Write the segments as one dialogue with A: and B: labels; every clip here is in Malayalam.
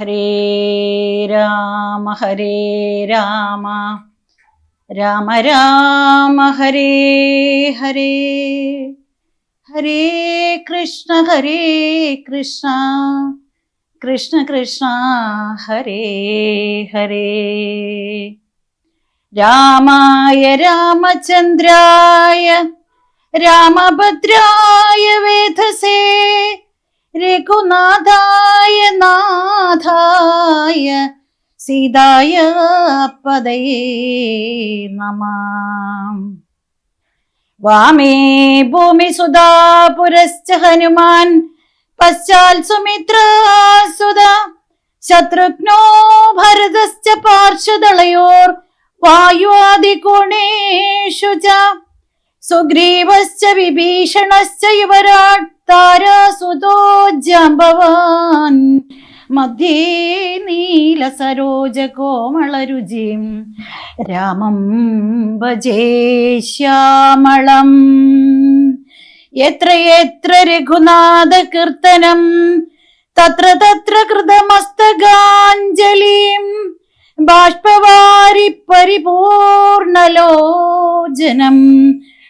A: ഹരേ രാമ ഹരേ രാമ. രാമ രാമ ഹരേ ഹരേ. ഹരേ കൃഷ്ണ ഹരേ കൃഷ്ണ. കൃഷ്ണ കൃഷ്ണ ഹരേ ഹരേ. രാമായ രാമചന്ദ്രായ രാമഭദ്രായ വേധസേ. രഘുനാഥായ നാഥായ സീതായ പദയേ നമാം. വാമേ ഭൂമി സുധാ പുരശ്ച ഹനുമാൻ പശ്ചാൽ സുമിത്രാസുത ശത്രുഘ്നോ ഭരതശ്ച പാർശ്വദളയോർ വായുവാദികോണേഷു ച സുഗ്രീവശ്ച വിഭീഷണശ്ച യുവരാട് താരാസുതോ ജാമ്പവാൻ മധ്യേ കോമളരുചിം രാമം ഭജേ ശ്യാമളം. എത്ര എത്ര രഘുനാഥ കീർത്തനം. തത്ര തത്ര കൃതമസ്തകാഞ്ജലിം. ബാഷ്പവാരി പരിപൂർണലോചനം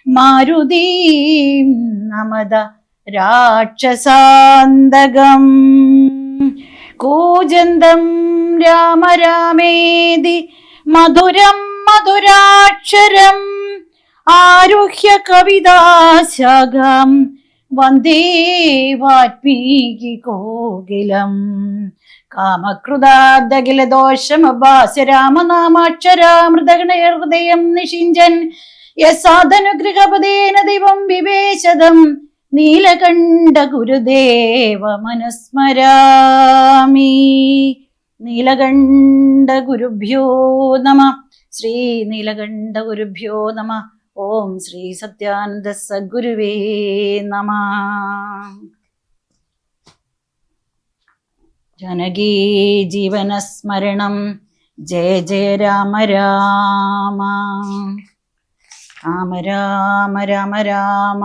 A: മാരുതീം നമത രാക്ഷസാന്തകം. കൂജന്തം രാമ രാമേതി മധുരം മധുരാക്ഷരം ആരുഹ്യ കവിതാശാഖം വന്ദേ വാൽമീകി കോകിലം. കാമകൃതാദഖില ദോഷമഭാസ്യ രാമനാമാക്ഷരാമൃതഗണയ ഹൃദയം നിഷിഞ്ചൻ യസാദനുഗ്രഹപദേന ദൈവം വിവേശതം നീലകണ്ഠ ഗുരുദേവ മനസ്മരാമി. നീലകണ്ഠ ഗുരുഭ്യോ നമ. ശ്രീ നീലകണ്ഠ ഗുരുഭ്യോ നമ. ഓം ശ്രീ സത്യാനന്ദ സദ്ഗുരുവേ നമ. ജനകീ ജീവനസ്മരണം ജയ ജയ രാമ രാമ. രാമ രാമ രാമ രാമ.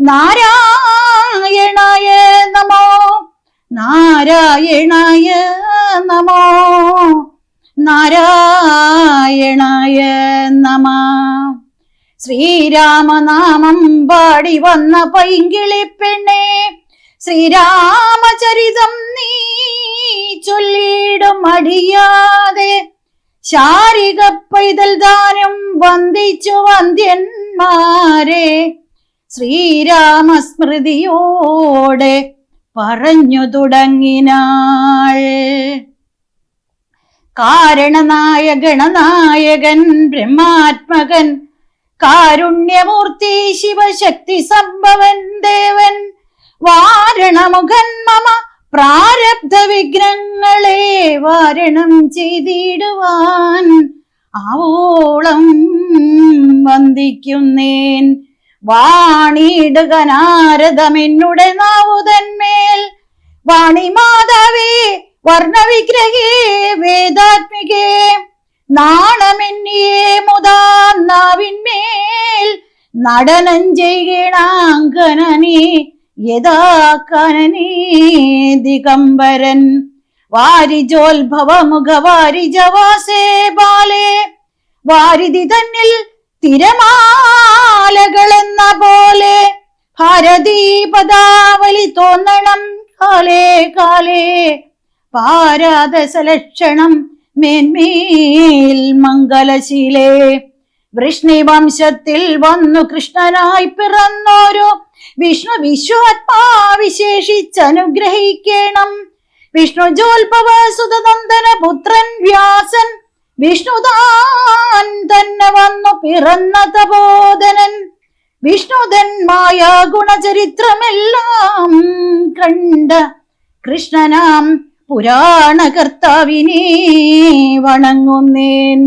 A: നാരായണായ നമോ. നാരായണായ നമോ. നാരായണായ നമ. ശ്രീരാമനാമം പാടി വന്ന പൈങ്കിളി പെണ്ണെ ശ്രീരാമചരിതം നീ ചൊല്ലിടും അടിയാതെ ശാരിക പൈതൽ ദാനം വന്ദിച്ചു വന്ധ്യന്മാരെ ശ്രീരാമസ്മൃതിയോടെ പറഞ്ഞു തുടങ്ങിനാൾ. കാരണനായ ഗണനായകൻ ബ്രഹ്മാത്മകൻ കാരുണ്യമൂർത്തി ശിവശക്തി സംഭവൻ ദേവൻ വാരണമുഖൻ മമ പ്രാരബ്ധ വിഘ്നങ്ങളെ വാരണം ചെയ്തിടുവാൻ ആവോളം വന്ദിക്കുന്നേൻ. വാണിടുക നാരദമെന്നുടെ നാവുതന്മേൽ വാണി മാതാവേ വർണവിഗ്രഹേ വേദാത്മികേ നാണമെന്നിയേ മുതാ നാവിന്മേൽ നടനം ചെയ്യണാങ്കനനേ യഥാ കനനേ ദിഗംബരൻ. വാരിജോത്ഭവ മുഖവാരിജവാസേ ബാലേ. വാരിധി തന്നിൽ തിരമാലകളെന്ന പോലെ ഭാരതീ പദാവലി തോന്നണം കാലേ കാലേ. പാരാദസലക്ഷണം മേന്മേൽ മംഗലശീലേ. വൃഷ്ണിവംശത്തിൽ വന്നു കൃഷ്ണനായി പിറന്നോരു വിഷ്ണു വിശ്വാത്മാവിശേഷിച്ചനുഗ്രഹിക്കണം. വിഷ്ണു ജോൽപവ സുതനന്ദന പുത്രൻ വ്യാസൻ വിഷ്ണുതാൻ തന്നെ വന്നു പിറന്ന തപോധനൻ വിഷ്ണുതൻ മായ ഗുണചരിത്രമെല്ലാം കണ്ട കൃഷ്ണനാം പുരാണകർത്താവിനെ വണങ്ങുന്നേൻ.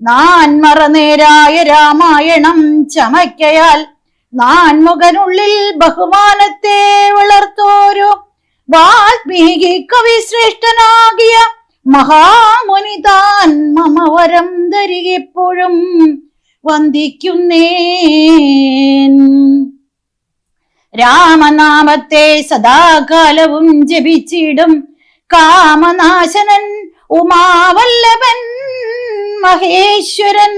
A: നാൻ മറനേരായ രാമായണം ചമയ്ക്കയാൽ നാൻമുഖനുള്ളിൽ ബഹുമാനത്തെ വളർത്തോരു. വാൽമീകി കവി ശ്രേഷ്ഠനാകിയ മഹാമുനി താൻ മമ വരം ധരികെപ്പോഴും വന്ദിക്കുന്നേൻ. രാമനാമത്തെ സദാകാലവും ജപിച്ചിടും കാമനാശനൻ ഉമാവല്ലഭൻ മഹേശ്വരൻ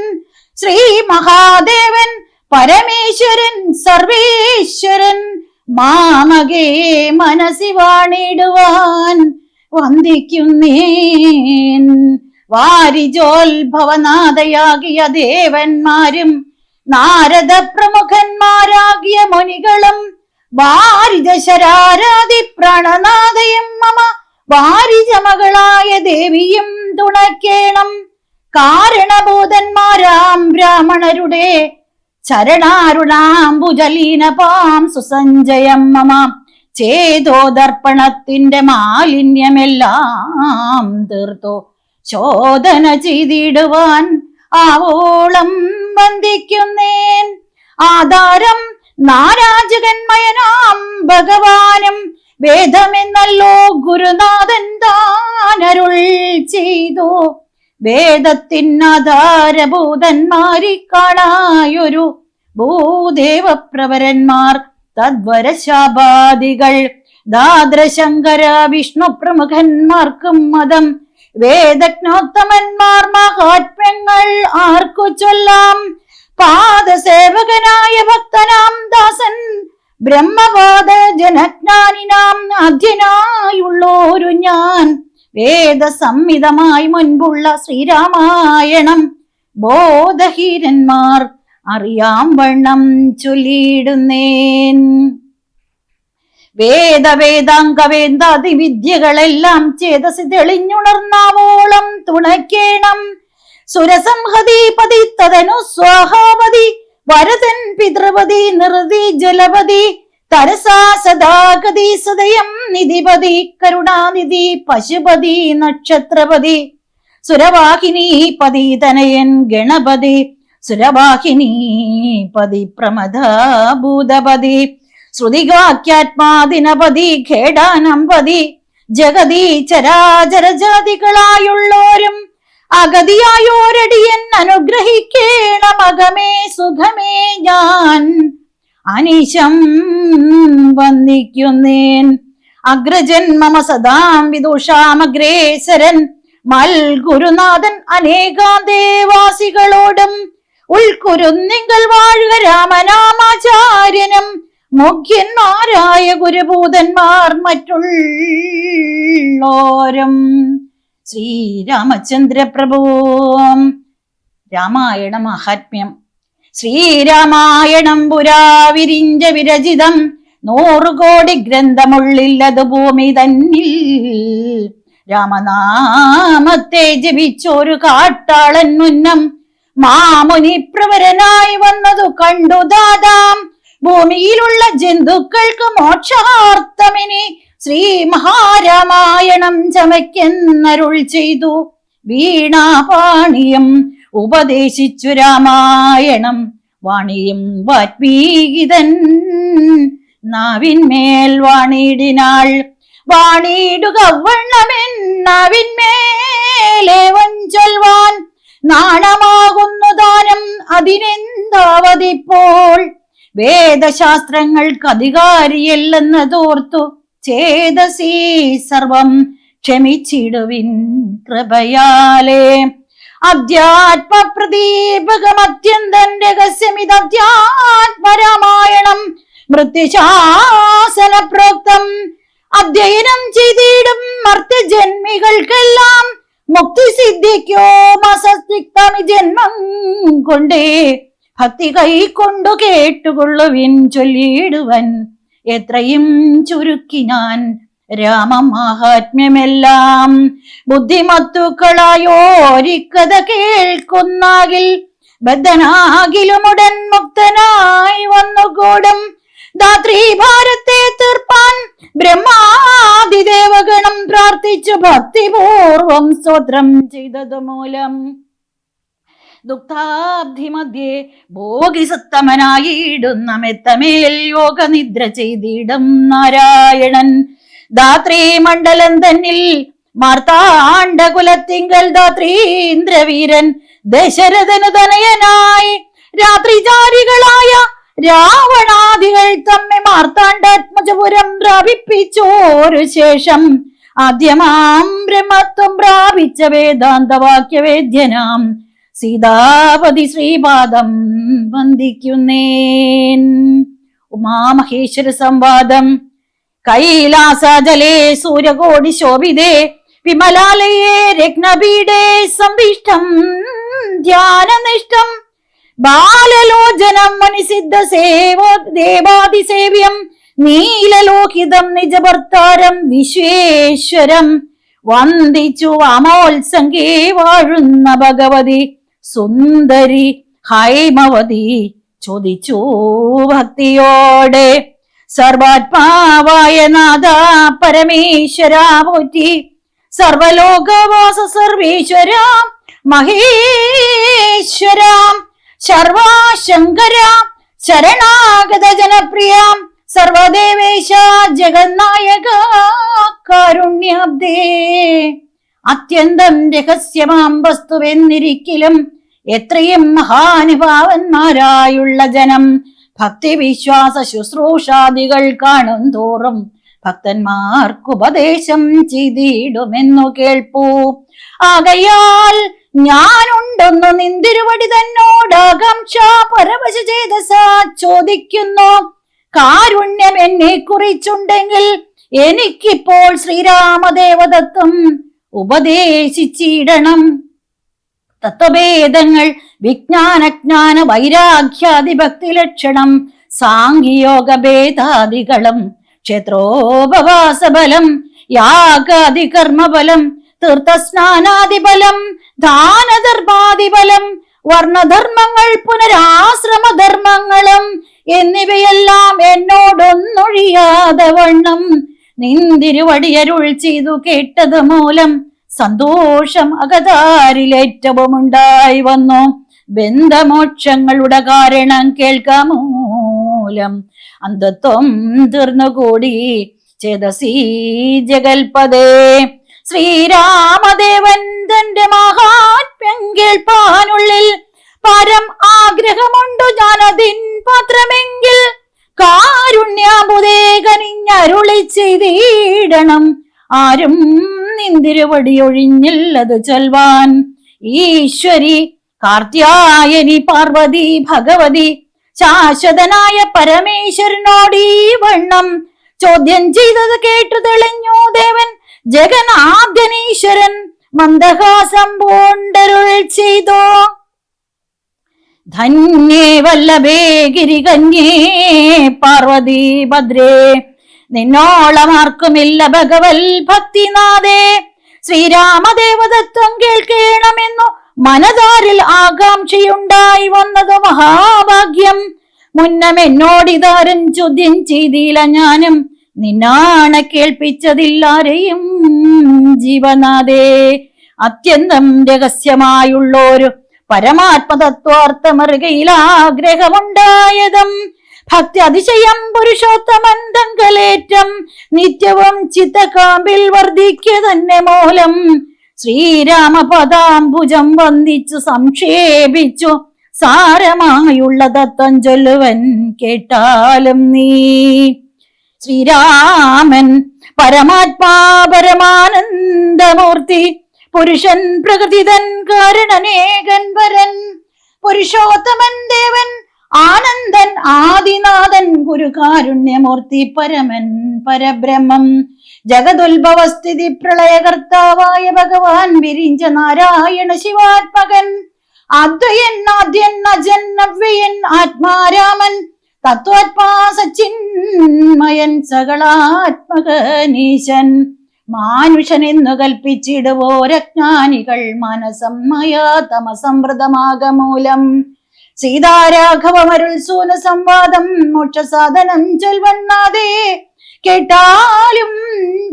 A: ശ്രീ മഹാദേവൻ പരമേശ്വരൻ സർവേശ്വരൻ മാമകേ മനസ്സി വാണിടുവാൻ വന്ദിക്കുന്നേൻ. വാരിജോത്ഭവനാഥയാകിയ ദേവന്മാരും നാരദ പ്രമുഖന്മാരാകിയ മുനികളും വാരിജശരാരാധി പ്രണനാഥയും മമ വാരിജമകളായ ദേവിയും തുണക്കേണം. കാരണബോധന്മാരാം ബ്രാഹ്മണരുടെ ചരണാരുണാംബുജലീനപാം സുസഞ്ജയം മമ. ചേതോദർപ്പണത്തിന്റെ മാലിന്യമെല്ലാം തീർത്തോ. ശോധന ചെയ്തിടുവാൻ ആവോളം വന്ദിക്കുന്നേൻ. ആധാരം നാരാജകന്മയനാം ഭഗവാനും വേദമെന്നല്ലോ ഗുരുനാഥൻ താനരുൾ ചെയ്തു. വേദത്തിനാധാരഭൂതന്മാരി കാണായൊരു ഭൂദേവപ്രവരന്മാർ തദ്വരശാപാദികൾ. ദാദ്രശങ്കര വിഷ്ണു പ്രമുഖന്മാർക്കും മതം. വേദജ്ഞോത്തമന്മാർ മഹാത്മ്യങ്ങൾ ആർക്കു ചൊല്ലാം? പാദസേവകനായ ഭക്തനാം ദാസൻ. ബ്രഹ്മപാദ ജനജ്ഞാനിനാം അധ്യനായുള്ളോരു ഞാൻ. വേദസംഹിതമായി മുൻപുള്ള ശ്രീരാമായണം. ബോധഹീരന്മാർ അറിയാം വണ്ണം ചൊല്ലിയിടുന്നേൻ. വേദവേദാംഗ വേദാതി വിദ്യകളെല്ലാം ചേതസി തെളിഞ്ഞുണർന്നാവോളം തുണയ്ക്കേണം. സുരസംഹതിപതി തതനു സ്വാഹാപതി വരതൻ പിതൃപതി നിർതി ജലപതി തരസാ സദാഗതി സദയം നിധിപതി കരുണാനിധി പശുപതി നക്ഷത്രപതി. സുരവാഹിനി പതി തനയൻ ഗണപതി. സുരവാഹിനി പതി പ്രമദ ഭൂതപതി ശ്രുതികാഖ്യാത്മാദിനപതി ഖേടാനമ്പതി. ജഗതി ചരാചര ജാതികളായുള്ളോരും അഗതിയായോരടിയൻ അനുഗ്രഹിക്കേണമകമേ സുഖമേ ഞാൻ. അനിശം വന്ദിക്കുന്നേൻ. അഗ്രജൻ മമ സദാം വിദുഷാമഗ്രേസരൻ മൽ ഗുരുനാഥൻ അനേകാം ദേവാസികളോടും ഉൾക്കുരുന്നിങ്കൽ വാഴുക രാമനാമാചാര്യനും. മുഖ്യന്മാരായ ഗുരുഭൂതന്മാർ മറ്റുള്ളോരും. ശ്രീരാമചന്ദ്ര പ്രഭു രാമായണ മഹാത്മ്യം. ശ്രീരാമായണം പുരാവിരിഞ്ച വിരചിതം. നൂറുകോടി ഗ്രന്ഥമുള്ളില്ലത് ഭൂമി തന്നിൽ. രാമനാമത്തെ ജപിച്ചൊരു കാട്ടാളൻ മുന്നം. മാമുനി പ്രവരനായി വന്നതു കണ്ടു ദാദാം. ഭൂമിയിലുള്ള ജന്തുക്കൾക്ക് മോക്ഷാർത്ഥമിനി. ശ്രീ മഹാരാമായണം ചമയ്ക്കെന്നരുൾ ചെയ്തു. വീണാപാണിയം ഉപദേശിച്ചു രാമായണം. വാണിയും വാത്മീകിതൻ നാവിന്മേൽ വാണിയിടിനാൾ വാണിയിടുക വണ്ണമെന്നാവിന്മേലെ വഞ്ചൊൽവാൻ. നാണമാകുന്നു ദാനം അതിനെന്താവതിപ്പോൾ? വേദശാസ്ത്രങ്ങൾക്ക് അധികാരിയല്ലെന്ന് തോർത്തു. ചേതസീ സർവം ക്ഷമിച്ചിടുവിൻ കൃപയാലേ. അധ്യാത്മ പ്രദീപകമത്യന്തൻ രഹസ്യമിത് അധ്യാത്മരാമായണം മൃത്യുശാസന പ്രോക്തം അധ്യയനം ചെയ്തിടും മർത്യജന്മികൾക്കെല്ലാം മുക്തി സിദ്ധിക്കോ മസസ്തിക്തമി ജന്മം കൊണ്ടേ. ഭക്തി കൈക്കൊണ്ടു കേട്ടുകൊള്ളുവിൻ ചൊല്ലിയിടുവൻ. എത്രയും ചുരുക്കി ഞാൻ രാമമാഹാത്മ്യമെല്ലാം ബുദ്ധിമത്തുക്കളായോരിക്കഥ കേൾക്കുന്നാകിൽ ബദ്ധനാകിലുമുടൻ മുക്തനായി വന്നുകൂടും. ഭാരത്തെ തീർപ്പാൻ ബ്രഹ്മാതിദേവഗണം പ്രാർത്ഥിച്ചു ഭക്തിപൂർവം സ്തോത്രം ചെയ്തത് മൂലം ദുഃഖാബ്ധി മധ്യേ ഭോഗിസത്തമനായിടുന്ന മെത്തമേൽ യോഗനിദ്ര ചെയ്തിടും നാരായണൻ. ധാത്രി മണ്ഡലം തന്നിൽ മാർത്താണ്ഡകുലത്തിങ്കൽ ധാത്രീന്ദ്രവീരൻ ദശരഥനു തനയനായി രാത്രിചാരികളായ രാവണാദികൾ തമ്മെ മാർത്താണ്ഡാത്മജപുരം പ്രാപിപ്പിച്ചോരു ശേഷം ആദ്യമാം ബ്രഹ്മത്വം പ്രാപിച്ച വേദാന്തവാക്യവേദ്യനാം സീതാപതി ശ്രീപാദം വന്ദിക്കുന്നേൻ. ഉമാമഹേശ്വര സംവാദം. കൈലാസജലേ സൂര്യകോടി ശോഭിതേ വിമലാലയേ രത്നപീഠേ സംവിഷ്ടം ധ്യാനനിഷ്ഠം ബാലലോചനം മനുസിദ്ധ സേവോ ദേവാതിസേവ്യം നീലലോഹിതം നിജഭർത്താരം വിശ്വേശ്വരം. വന്ദിച്ചു വാമോത്സംഗേ വാഴുന്ന ഭഗവതി സുന്ദരി ഹൈമവതി. ചോദിച്ചു ഭക്തിയോടെ സർവാത്മാവായ നാഥ പരമേശ്വര പോറ്റി. സർവലോകവാസ സർവേശ്വരാം മഹേശ്വരാം. സർവാശങ്കരാം ശരണാഗത ജനപ്രിയാം. സർവദേവേശ ജഗന്നായക കാരുണ്യാബ്ദേ. അത്യന്തം രഹസ്യമാം വസ്തുവെന്നിരിക്കലും എത്രയും മഹാനുഭാവന്മാരായുള്ള ജനം. ഭക്തി വിശ്വാസ ശുശ്രൂഷാദികൾ കാണും തോറും ഭക്തന്മാർക്കുപദേശം ചെയ്തിടുമെന്നു കേൾപ്പൂ. ആകയാൽ ഞാനുണ്ടെന്നു നിന്തിരുവടി തന്നോട് പരവശ ചോദിക്കുന്നു. കാരുണ്യം എന്നെ കുറിച്ചുണ്ടെങ്കിൽ എനിക്കിപ്പോൾ ശ്രീരാമദേവദത്തം ഉപദേശിച്ചിടണം. തത്വഭേദങ്ങൾ വിജ്ഞാനജ്ഞാന വൈരാഗ്യാദി ഭക്തി ലക്ഷണം സാങ്കിയോഗ ഭേദാദികളും ക്ഷേത്രോപവാസബലം യാഗാദി കർമ്മബലം തീർത്ഥസ്നാനാദിബലം ദാനധർമാദിബലം വർണധർമ്മങ്ങൾ പുനരാശ്രമധർമ്മങ്ങളും എന്നിവയെല്ലാം എന്നോടൊന്നൊഴിയാതെ വണ്ണം നിന്തിരുവടിയരുൾ ചെയ്തു കേട്ടത് മൂലം സന്തോഷം അകതാരിലേറ്റവും ഉണ്ടായി വന്നു. ബന്ധമോക്ഷങ്ങളുടെ കാരണം കേൾക്കാമൂലം അന്ധത്വം തീർന്നുകൂടി. ചേതസീ ജഗൽപദേ ശ്രീരാമദേവൻ തന്റെ മഹാത്മ്യം കേൾപ്പാനുള്ളിൽ പരം ആഗ്രഹമുണ്ടു ഞാനതിൻ പാത്രമെങ്കിൽ. കാരുണ്യാബുദേ കനിഞ്ഞരുളി ചെയ്തിടണം. ആരും നിന്തിരുവടി ഒഴിഞ്ഞില്ലത് ചൊൽവാൻ. ഈശ്വരി കാർത്യായനി പാർവതി ഭഗവതി ശാശ്വതനായ പരമേശ്വരനോട് വണ്ണം. ചോദ്യം ചെയ്തത് കേട്ടു തെളിഞ്ഞു ദേവൻ. ജഗന്നാഥനീശ്വരൻ മന്ദഹാസം പൂണ്ടരുൾ ചെയ്തോ? ധന്യേ വല്ലഭേ ഗിരികന്യേ പാർവതി ഭദ്രേ നിന്നോളമാർക്കുമില്ല ഭഗവൽ ഭക്തിനാഥേ. ശ്രീരാമദേവതത്വം കേൾക്കണമെന്നു മനതാരിൽ ആകാംക്ഷയുണ്ടായി വന്നത് മഹാഭാഗ്യം. മുന്നം എന്നോടിതാരൻ ചോദ്യം ചെയ്തില്ല ഞാനും. നിന്നാണ് കേൾപ്പിച്ചതില്ലാരെയും ജീവനാഥേ അത്യന്തം രഹസ്യമായുള്ളോരു പരമാത്മതത്വാർത്ഥമറുകയിൽ ആഗ്രഹമുണ്ടായതും ഭക്തി അതിശയം പുരുഷോത്തമൻ തങ്കലേറ്റം നിത്യവും ചിത്തകാമ്പിൽ വർദ്ധിക്കുക തന്നെ മൂലം ശ്രീരാമപദാംബുജം വന്ദിച്ചു സംക്ഷേപിച്ചു സാരമായുള്ള തത്വം ചൊല്ലുവൻ കേട്ടാലും നീ. ശ്രീരാമൻ പരമാത്മാ പരമാനന്ദമൂർത്തി പുരുഷൻ പ്രകൃതിതൻ കാരണനേകൻ വരൻ പുരുഷോത്തമൻ ദേവൻ ആനന്ദൻ ആദിനാഥൻ ഗുരു കാരുണ്യമൂർത്തി പരമൻ പരബ്രഹ്മം ജഗതുൽഭവസ്ഥിതി പ്രളയകർത്താവായ ഭഗവാൻ വിരിഞ്ച നാരായണ ശിവാത്മകൻ അദ്വയൻ ആദ്യൻ അജൻ നവ്യൻ ആത്മാരാമൻ തത്വാത്മാ സച്ചിന്മയൻ സകളാത്മകനീശൻ മാനുഷൻ എന്നു കൽപ്പിച്ചിടുവോരജ്ഞാനികൾ മനസമ്മയ തമസമൃതമാകമൂലം. സീതാരാഘവമരുൾ സൂന സംവാദം മോക്ഷസാധനം ചൊൽവന്നാതേ കേട്ടാലും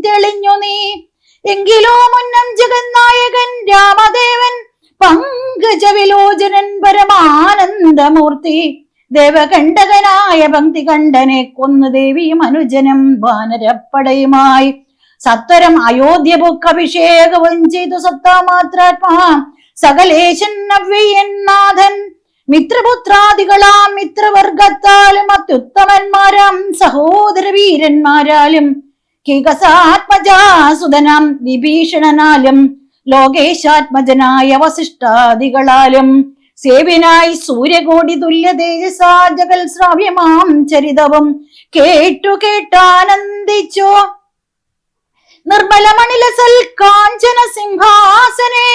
A: തെളിഞ്ഞു നീ. എങ്കിലോ മുന്നം ജഗന്നായകൻ രാമദേവൻ പങ്കജവിലോചനൻ പരമാനന്ദമൂർത്തി. ദേവകണ്ഠകനായ പങ്ക്തി കണ്ഠനെ കൊന്നു ദേവിയും അനുജനം വാനരപ്പടയുമായി. സത്വരം അയോധ്യ ബുക്കഭിഷേകവും ചെയ്തു സത്താമാത്രാത്മാ. സകലേശൻ നവ്യനാഥൻ നാഥൻ മിത്രപുത്രാദികളാം മിത്രവർഗത്താലും അത്യുത്തമന്മാരാം സഹോദര വീരന്മാരാലും കികസാത്മജാസുതനാം വിഭീഷണനാലും ലോകേശാത്മജനായ വസിഷ്ഠാദികളാലും സേവിനായി സൂര്യകോടി തുല്യ തേജസാ ശ്രാവ്യമാം ചരിതവും. കേട്ടു കേട്ടാനന്ദിച്ചോ. നിർമ്മലമണിലസൽ കാഞ്ചന സിംഹാസനെ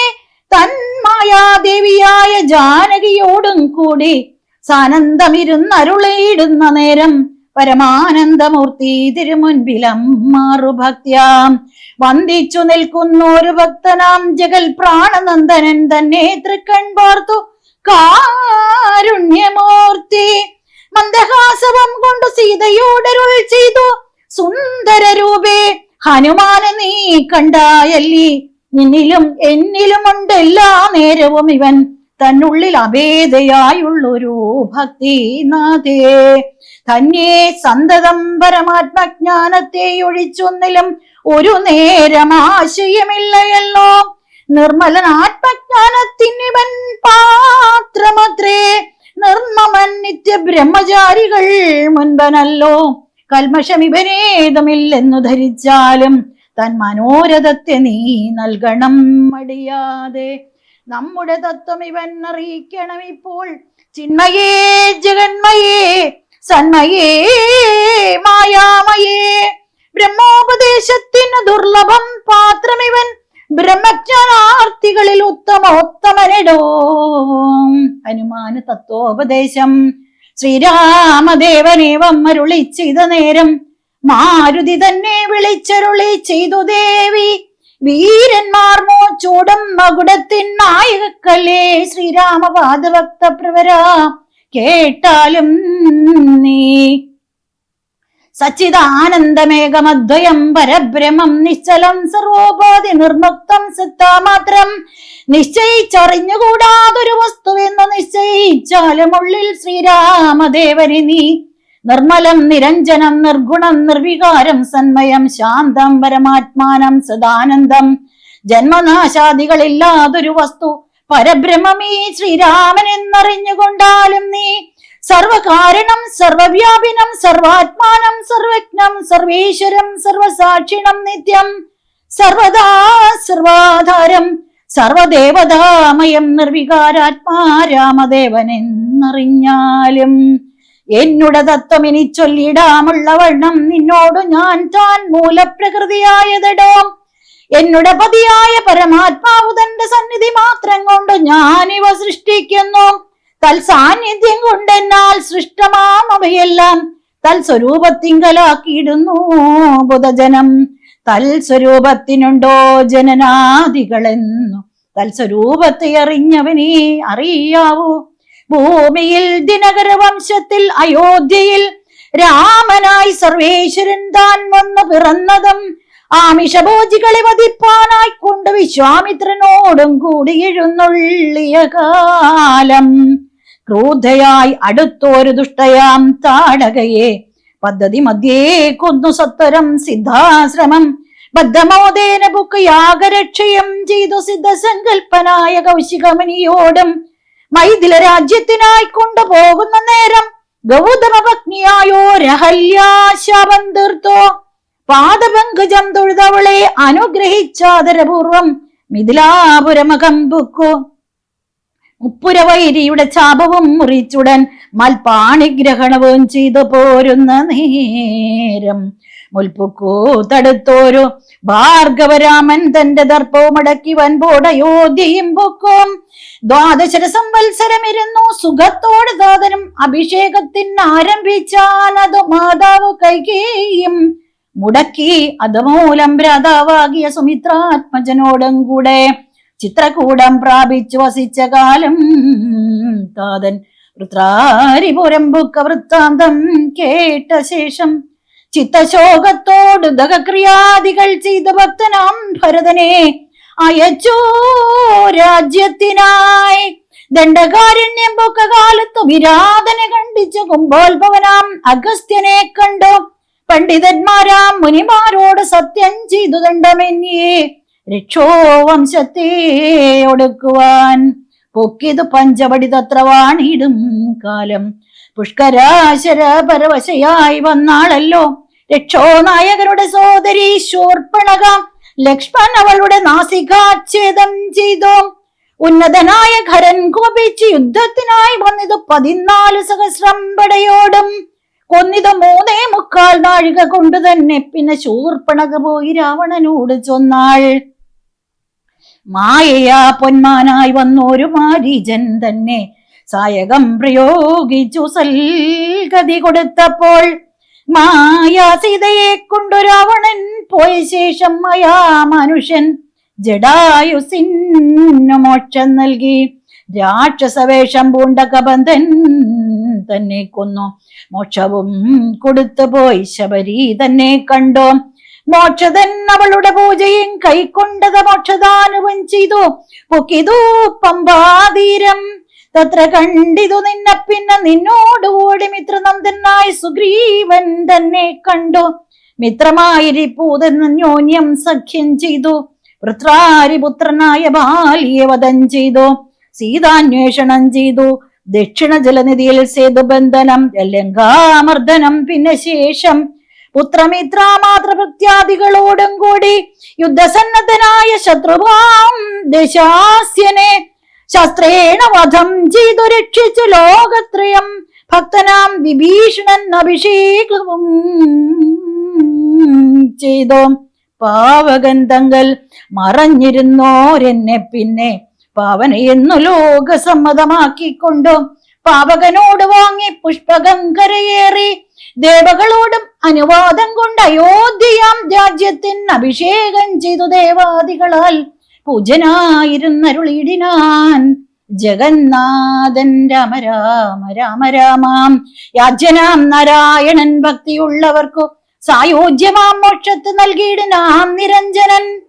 A: തന്മായാദേവിയായ ജാനകിയോടും കൂടി സാനന്ദമിരുന്നരുളയിടുന്ന നേരം പരമാനന്ദമൂർത്തി തിരുമുൻപിലം മാറുഭക്ത്യാം വന്ദിച്ചു നിൽക്കുന്നൊരു ഭക്തനാം ജഗൽ പ്രാണനന്ദനൻ തന്നെ തൃക്കൺ പാർത്തു കാരുണ്യമൂർത്തി മന്ദഹാസവം കൊണ്ടു സീതയോടരുൾ ചെയ്തു. സുന്ദര രൂപേ ഹനുമാനെ നീ കണ്ടായല്ലി. നിന്നിലും എന്നിലും ഉണ്ട് എല്ലാ നേരവും ഇവൻ. തന്നുള്ളിൽ അഭേദയായുള്ളൊരു ഭക്തിനാഥേ. തന്നെ സന്തതം പരമാത്മജ്ഞാനത്തെ ഒഴിച്ചൊന്നിലും ഒരു നേരം ആശയമില്ലയല്ലോ. ഇവൻ ആത്മജ്ഞാനത്തിനിവൻ പാത്രമത്രേ നിർമ്മമൻ നിത്യ ബ്രഹ്മചാരികൾ മുൻപനല്ലോ. കൽമഷമിപനേതമില്ലെന്നു ധരിച്ചാലും തൻ മനോരഥത്തെ നീ നൽകണം മടിയാതെ. നമ്മുടെ തത്വം ഇവൻ അറിയിക്കണം ഇപ്പോൾ. ചിന്മയേ ജഗന്മയേ സന്മയേ മായാമയേ. ബ്രഹ്മോപദേശത്തിന് ദുർലഭം പാത്രമിവൻ ബ്രഹ്മജ്ഞാനാർത്ഥികളിൽ ഉത്തമോത്തമനിടോ. ഹനുമാന് തത്വോപദേശം. ശ്രീരാമദേവനേവം അരുളി ചെയ്ത നേരം മാരുതി തന്നെ വിളിച്ചരുളി ചെയ്തു ദേവി. വീരന്മാർ മോച്ചൂടും മകുടത്തിൻ നായകക്കല്ലേ ശ്രീരാമപാദഭക്ത പ്രവര. കേട്ടാലും നീ സച്ചിദാനന്ദമേകമദ്വയം പരബ്രഹ്മം നിശ്ചലം സർവോപാധി നിർമുക്തം സത്താമാത്രം നിശ്ചയിച്ചറിഞ്ഞുകൂടാതൊരു വസ്തുവെന്ന് നിശ്ചയിച്ചാലും ഉള്ളിൽ ശ്രീരാമദേവരി നീ. നിർമ്മലം നിരഞ്ജനം നിർഗുണം നിർവികാരം സന്മയം ശാന്തം പരമാത്മാനം സദാനന്ദം. ജന്മനാശാദികളില്ലാതൊരു വസ്തു പരബ്രഹ്മമീ ശ്രീരാമൻ എന്നറിഞ്ഞുകൊണ്ടാലും നീ. സർവകാരണം സർവവ്യാപിനം സർവാത്മാനം സർവജ്ഞം സർവേശ്വരം സർവസാക്ഷിണം നിത്യം സർവദാ സർവാധാരം സർവദേവതാമയം നിർവികാരാത്മാ രാമദേവൻ എന്നറിഞ്ഞാലും എന്നുടെ തത്വം ഇനി ചൊല്ലിടാമുള്ള വണ്ണം നിന്നോട് ഞാൻ താൻ മൂലപ്രകൃതിയായതടോ. എന്നുടെ പതിയായ പരമാത്മാവ് തന്റെ സന്നിധി മാത്രം കൊണ്ട് ഞാനിവ സൃഷ്ടിക്കുന്നു. തൽ സാന്നിധ്യം കൊണ്ടെന്നാൽ സൃഷ്ടമാം അവയെല്ലാം. തൽ സ്വരൂപത്തിങ്കലാക്കിയിടുന്നു ബുധജനം. തൽ സ്വരൂപത്തിനുണ്ടോ ജനനാദികളെന്നു. തൽ സ്വരൂപത്തെ അറിഞ്ഞവനെ അറിയാവൂ. ഭൂമിയിൽ ദിനകര വംശത്തിൽ അയോധ്യയിൽ രാമനായി സർവേശ്വരൻ താൻ വന്നു പിറന്നതും ആമിഷഭോജികളെ വധിപ്പാനായി കൊണ്ട് വിശ്വാമിത്രനോടും കൂടി എഴുന്നള്ളിയ കാലം. ക്രൂധയായി അടുത്തൊരു ദുഷ്ടയാം താടകയെ. പദ്ധതി മധ്യേ കൊന്നു സത്വരം സിദ്ധാശ്രമം. ബദ്ധമോദേന ബുക്ക് യാഗരക്ഷയം ചെയ്തു സിദ്ധസങ്കൽപ്പനായ കൗശികമനിയോടും. മൈഥില രാജ്യത്തിനായി കൊണ്ടുപോകുന്ന നേരം ഗൗതമ പത്നിയായോ രഹല്യാശാപം തീർത്തോ? പാദപങ്കജം തൊഴുതവളെ അനുഗ്രഹിച്ചാദരപൂർവം മിഥിലാപുരമകം ബുക്കു. മുപ്പുരവൈരിയുടെ ചാപവും മുറിച്ചുടൻ മൽപാണിഗ്രഹണവും ചെയ്തു പോരുന്ന നേരം. മുൽപ്പുക്കൂ തടുത്തോരു ഭാർഗവരാമൻ തന്റെ ദർപ്പവും അടക്കി വൻപോടയോധ്യയും പൊക്കും. ദ്വാദശര സംവത്സരമിരുന്നു സുഖത്തോട് ദാതനും അഭിഷേകത്തിന് ആരംഭിച്ചാൽ അത് മാതാവ് കൈകേയും. മുടക്കി അതുമൂലം ഭ്രാതാവാകിയ സുമിത്രാത്മജനോടും കൂടെ ചിത്രകൂടം പ്രാപിച്ചു വസിച്ച കാലം താതൻ വൃത്രാരിപുരമ്പുക്ക വൃത്താന്തം കേട്ട ശേഷം ചിത്തശോകത്തോട് ദഹക്രിയാദികൾ ചെയ്ത ഭക്തനാം ഭരതനെ അയച്ചോ രാജ്യത്തിനായി. ദണ്ഡകാരണ്യം പൊക്ക കാലത്ത് വിരാതനെ കണ്ടിച്ച കുംഭോത്ഭവനാം അഗസ്ത്യനെ കണ്ടു. പണ്ഡിതന്മാരാം മുനിമാരോട് സത്യം ചെയ്തു ദണ്ഡമെന്നിയെ രക്ഷോ വംശത്തെ ഒടുക്കുവാൻ പൊക്കിതു പഞ്ചപടി തത്രവാണിടും കാലം. പുഷ്കരാശര പരവശയായി വന്നാളല്ലോ. രക്ഷോ നായകരുടെ സോദരി ശൂർപ്പണക. ലക്ഷ്മൺ അവളുടെ നാസികാച്ഛേദം ചെയ്തു. ഉന്നതനായ ഖരൻ കോപിച്ച് യുദ്ധത്തിനായി വന്നിത് പതിനാല് സഹസ്രം പടയോടും. കൊന്നിത് മൂന്നേ മുക്കാൽ നാഴിക കൊണ്ട് തന്നെ പിന്നെ ശൂർപ്പണക പോയി രാവണനോട് ചൊന്നാൾ. മായയാ പൊന്മാനായി വന്നൊരു മാരീജൻ തന്നെ. സായകം പ്രയോഗിച്ചു സൽഗതി കൊടുത്തപ്പോൾ മായാ സീതയെ കൊണ്ടു രാവണൻ പോയ ശേഷം മയാ മനുഷ്യൻ ജഡായുസിന്നു മോക്ഷം നൽകി. രാക്ഷസവേഷം പൂണ്ട കബന്ധൻ തന്നെ കൊന്നു. മോക്ഷവും കൊടുത്തു പോയി ശബരി തന്നെ കണ്ടു. മോക്ഷതൻ അവളുടെ പൂജയും കൈക്കൊണ്ടത് മോക്ഷദാനവും ചെയ്തു. പൊക്കിതു പമ്പാതീരം. തത്ര കണ്ടിതു നിന്നെ പിന്നെ നിന്നോട് ഓടി മിത്രനന്ദനായി സുഗ്രീവൻ തന്നെ കണ്ടു. മിത്രമായിരിപ്പൂതെന്ന് ന്യോന്യം സഖ്യം ചെയ്തു. വൃത്രാരിപുത്രനായ ബാലിയെ വധം ചെയ്തു. സീതാന്വേഷണം ചെയ്തു. ദക്ഷിണ ജലനിധിയിൽ സേതുബന്ധനം ലങ്കാമർദ്ദനം പിന്നെ ശേഷം പുത്രമിത്രാമാതൃഭൃത്യാദികളോടും കൂടി യുദ്ധസന്നദ്ധനായ ശത്രുവാം ദശാസ്യനെ ശസ്ത്രേണ വധം ചെയ്തു രക്ഷിച്ചു ലോകത്രയം. ഭക്തനാം വിഭീഷണൻ അഭിഷേകവും ചെയ്തു. പാവഗന്ധങ്ങൾ മറഞ്ഞിരുന്നോരെന്നെ പിന്നെ പാവനയെന്നു ലോകസമ്മതമാക്കിക്കൊണ്ടു. പാവകനോട് വാങ്ങി പുഷ്പകം കരയേറി ദേവകളോടും അനുവാദം കൊണ്ട് അയോധ്യയാം രാജ്യത്തിന് അഭിഷേകം ചെയ്തു ദേവാദികളാൽ. പൂജനായിരുന്നരുളിടിനാൻ ജഗന്നാഥൻ. രാമ രാമ രാമ രാമാം. യാജ്യനാം നാരായണൻ ഭക്തിയുള്ളവർക്കു സായോജ്യമാം മോക്ഷത്ത് നൽകിയിടിനാം നിരഞ്ജനൻ.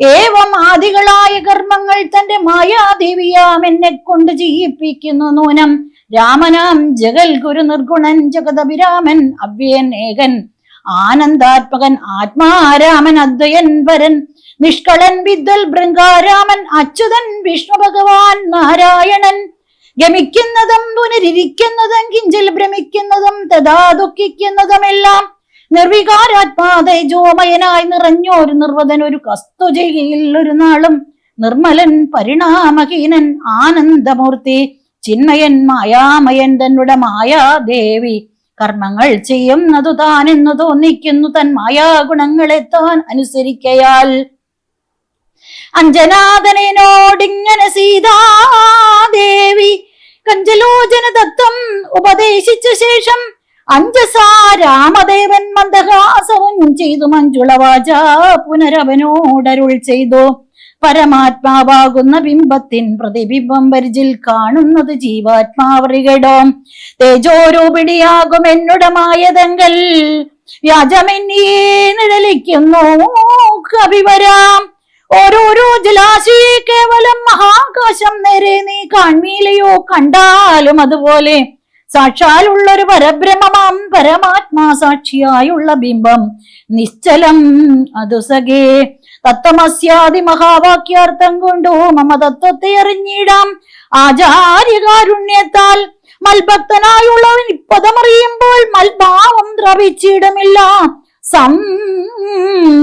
A: ഏവം ആദികളായ കർമ്മങ്ങൾ തന്റെ മായാദേവിയാം എന്നെ കൊണ്ട് ചെയ്യിപ്പിക്കുന്നു നൂനം. രാമനാം ജഗൽ ഗുരു നിർഗുണൻ ജഗദഭിരാമൻ അവ്യൻ ഏകൻ ആനന്ദാത്മകൻ ആത്മാരാമൻ അദ്വയൻ വരൻ നിഷ്കളൻ വിദ്വൽ ബൃങ്കാരാമൻ അച്യുതൻ വിഷ്ണു ഭഗവാൻ നാരായണൻ. ഗമിക്കുന്നതും പുനരിരിക്കുന്നതും കിഞ്ചിൽ ഭ്രമിക്കുന്നതും തഥാ ദുഃഖിക്കുന്നതുമെല്ലാം നിർവികാരാത്മാതേജോമയനായി നിറഞ്ഞോരു നിർവതൻ ഒരു കസ്തുജയിൽ ഒരു നാളും നിർമ്മലൻ പരിണാമഹീനൻ ആനന്ദമൂർത്തി. ചിന്മയൻ മായാമയൻ തന്നുടെ മായാദേവി. കർമ്മങ്ങൾ ചെയ്യുന്നതു താനെന്നു തോന്നിക്കുന്നു തൻ മായാഗുണങ്ങളെ താൻ അനുസരിക്കയാൽ. അഞ്ജനാഥനോടിങ്ങനെ സീതാദേവി കഞ്ചലോചന തത്വം ഉപദേശിച്ച ശേഷം അഞ്ചസാ രാമദേവൻ മന്ദഹാസവും ചെയ്തു മഞ്ജുളവാച പുനരവനോടരുൾ ചെയ്തു. പരമാത്മാവാകുന്ന ബിംബത്തിൻ പ്രതിബിംബം പരിചിൽ കാണുന്നത് ജീവാത്മാവറികടോ. തേജോരൂപിണിയാകും എന്നുടമായതെങ്കിൽ വ്യാജമെന്നിയെ നിഴലിക്കുന്നു കവിവരാം ഓരോരോ ജലാശയെ കേവലം മഹാകാശം നേരെ നീ കാൺമീലയോ കണ്ടാലും അതുപോലെ സാക്ഷാലുള്ളൊരു പരബ്രഹ്മമാം പരമാത്മാ സാക്ഷിയായുള്ള ബിംബം നിശ്ചലം അതു സഖേ. തത്വമസ്യാദി മഹാവാക്യാർത്ഥം കൊണ്ടു മമ തത്വത്തെ അറിഞ്ഞിടാം. ആചാര്യകാരുണ്യത്താൽ മൽഭക്തനായുള്ളവൻ ഇപ്പതമറിയുമ്പോൾ മൽഭാവം ദ്രവിച്ചിടമില്ല.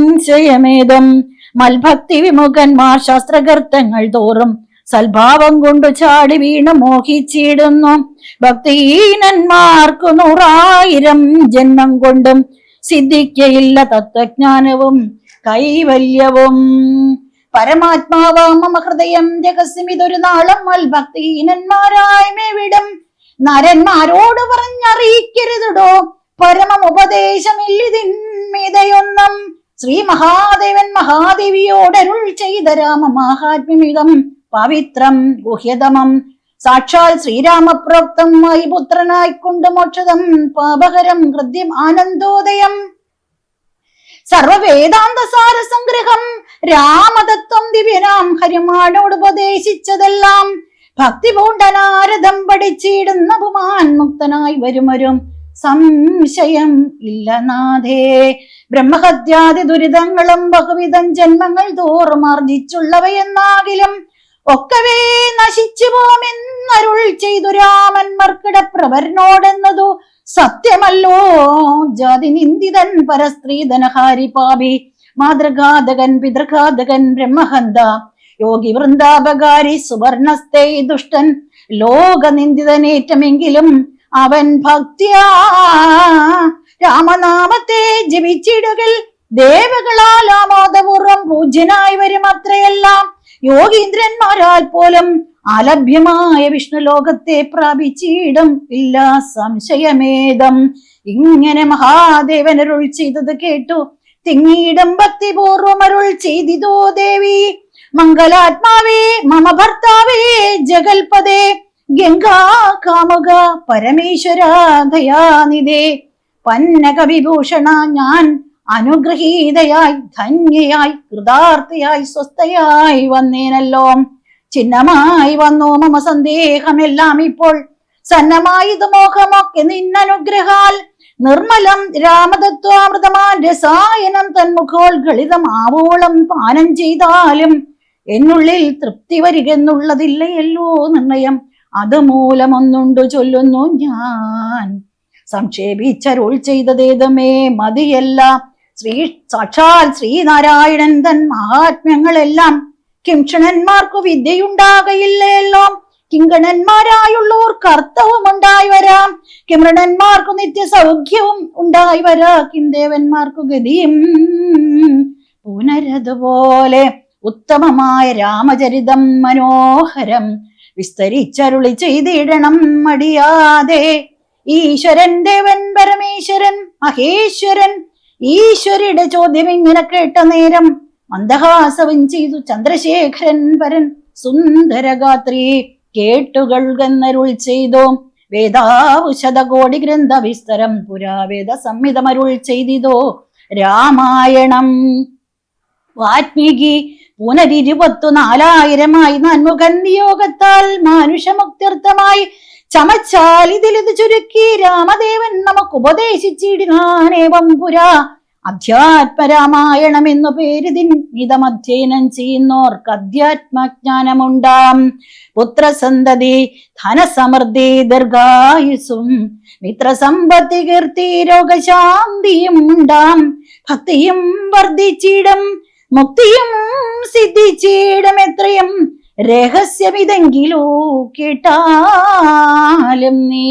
A: സംശയമേതം. മൽഭക്തി വിമുഖന്മാർ ശാസ്ത്രകർത്തങ്ങൾ തോറും സൽഭാവം കൊണ്ടു ചാടി വീണ് മോഹിച്ചിടുന്നു. ഭക്തിഹീനന്മാർക്കു നൂറായിരം ജന്മം കൊണ്ടും സിദ്ധിക്കയില്ല തത്വജ്ഞാനവും കൈവല്യവും. പരമാത്മാവാം മമ ഹൃദയം രഹസ്യമിതൊരു നാളം ഭക്തിഹീനന്മാരായ മേവിടം. നരന്മാരോട് പറഞ്ഞറിയിക്കരുതടോ. പരമമുപദേശമില്ലിതിന്മിതയൊന്നും ശ്രീ മഹാദേവൻ മഹാദേവിയോടരുൾ ചെയ്ത രാമ രാമമാഹാത്മ്യമിതം പവിത്രം ഗുഹ്യതമം സാക്ഷാൽ ശ്രീരാമപ്രോക്തമായി പുത്രനായിക്കൊണ്ട് മോക്ഷതം പാപകരം ഹൃദ്യം ആനന്ദോദയം. സർവവേദാന്ത സാര സംഗ്രഹം രാമതത്വം ദിവ്യനാം ഹരിമാനോട് ഉപദേശിച്ചതെല്ലാം ഭക്തി പൂണ്ടനാരദം പഠിച്ചിടുന്ന പുമാൻ മുക്തനായി വരുമരും. സംശയം ഇല്ല നാഥേ. ബ്രഹ്മഹത്യാദി ദുരിതങ്ങളും ബഹുവിധം ജന്മങ്ങൾ തോറും ആർജിച്ചുള്ളവയെന്നാകിലും ഒക്കവേ നശിച്ചു പോമെന്നരുൾ ചെയ്തു രാമൻ മർക്കിടപ്രവരനോടെന്നതു സത്യമല്ലോ. ജാതി നിന്ദിതൻ പരസ്ത്രീധനഹാരി പാപി. മാതൃഘാതകൻ പിതൃഘാതകൻ ബ്രഹ്മഹന്ത. യോഗി വൃന്ദാപകാരി സുവർണസ്തേ ദുഷ്ടൻ. ലോകനിന്ദിതനേറ്റമെങ്കിലും അവൻ ഭക്തിയാ. രാമനാമത്തെ ജപിച്ചിടുകൾ ദേവകളാൽ ആമോദപൂർവം പൂജ്യനായി വരും അത്രയെല്ലാം യോഗീന്ദ്രന്മാരാൽ പോലും അലഭ്യമായ വിഷ്ണു ലോകത്തെ പ്രാപിച്ചിടം ഇല്ല. സംശയമേതം. ഇങ്ങനെ മഹാദേവൻ അരുൾ ചെയ്തത് കേട്ടു. തിങ്ങിയിടം ഭക്തിപൂർവം അരുൾ ചെയ്തിതോ ദേവി. മംഗലാത്മാവേ മമ ഭർത്താവേ ജഗൽപദേ ഗംഗാ കാമുക പരമേശ്വര ദയാനിധേ. പന്നക വിഭൂഷണ ഞാൻ അനുഗ്രഹീതയായി ധന്യയായി കൃതാർത്ഥയായി സ്വസ്ഥയായി വന്നേനല്ലോ. ചിഹ്നമായി വന്നു മമ സന്ദേഹമെല്ലാം ഇപ്പോൾ. സന്നമായത് മോഹമൊക്കെ നിന്നനുഗ്രഹാൽ നിർമ്മലം രാമതത്വാമൃതമാൻ രസായനം തന്മുഖോത്ഗളിതം ആവോളം പാനം ചെയ്താലും എന്നുള്ളിൽ തൃപ്തി വരികെന്നുള്ളതില്ലയല്ലോ നിർണയം. അത് മൂലമൊന്നുണ്ടു ചൊല്ലുന്നു ഞാൻ. സംക്ഷേപിച്ചരുൾ ചെയ്തതേതുമേ മതിയല്ല. ശ്രീ സാക്ഷാൽ ശ്രീനാരായണൻ തൻ മഹാത്മ്യങ്ങളെല്ലാം കിംക്ഷണന്മാർക്കു വിദ്യയുണ്ടാകയില്ലല്ലോ? കിങ്കണന്മാരായുള്ളോർ കർത്തവും ഉണ്ടായി വരാം. കിമൃണന്മാർക്കു നിത്യ സൗഖ്യവും ഉണ്ടായി വരാ. കിന്ദേവന്മാർക്കു ഗതിയും പുനരതുപോലെ ഉത്തമമായ രാമചരിതം മനോഹരം. വിസ്തരിച്ചരുളി ചെയ്തിടണം മടിയാതെ. ഈശ്വരൻ ദേവൻ പരമേശ്വരൻ മഹേശ്വരൻ ഈശ്വരിയുടെ ചോദ്യം ഇങ്ങനെ കേട്ട നേരം മന്ദഹാസവും ചെയ്തു ചന്ദ്രശേഖരൻ പരൻ സുന്ദരഗാത്രി ചെയ്തോ ചെയ്തു. വേദാവുശതകോടി ഗ്രന്ഥ വിസ്തരം പുരാവേദ സംഹിതമരുൾ ചെയ്തിതോ. രാമായണം. വാത്മീകി പുനരിരുപത്തു നാലായിരമായി നന്മുഖൻ നിയോഗത്താൽ മാനുഷമുക്തിർത്ഥമായി ചമച്ചാൽ ഇതിലിത് ചുരുക്കി രാമദേവൻ നമുക്ക് ഉപദേശിച്ചിടിനാനേവം പുരാ അധ്യാത്മരാമായണം എന്നു പേരിതിൻ ഇതമധ്യയനം ചെയ്യുന്നോർക്ക് അധ്യാത്മജ്ഞാനമുണ്ടാം പുത്രസന്തതി ധനസമൃദ്ധി ദീർഘായുസും മിത്രസമ്പത്തി കീർത്തി രോഗശാന്തിയും ഉണ്ടാം. ഭക്തിയും വർദ്ധിച്ചിടും മുക്തിയും സിദ്ധിച്ചിടും എത്രയും രഹസ്യമിതെങ്കിലോ കേട്ടാലും നീ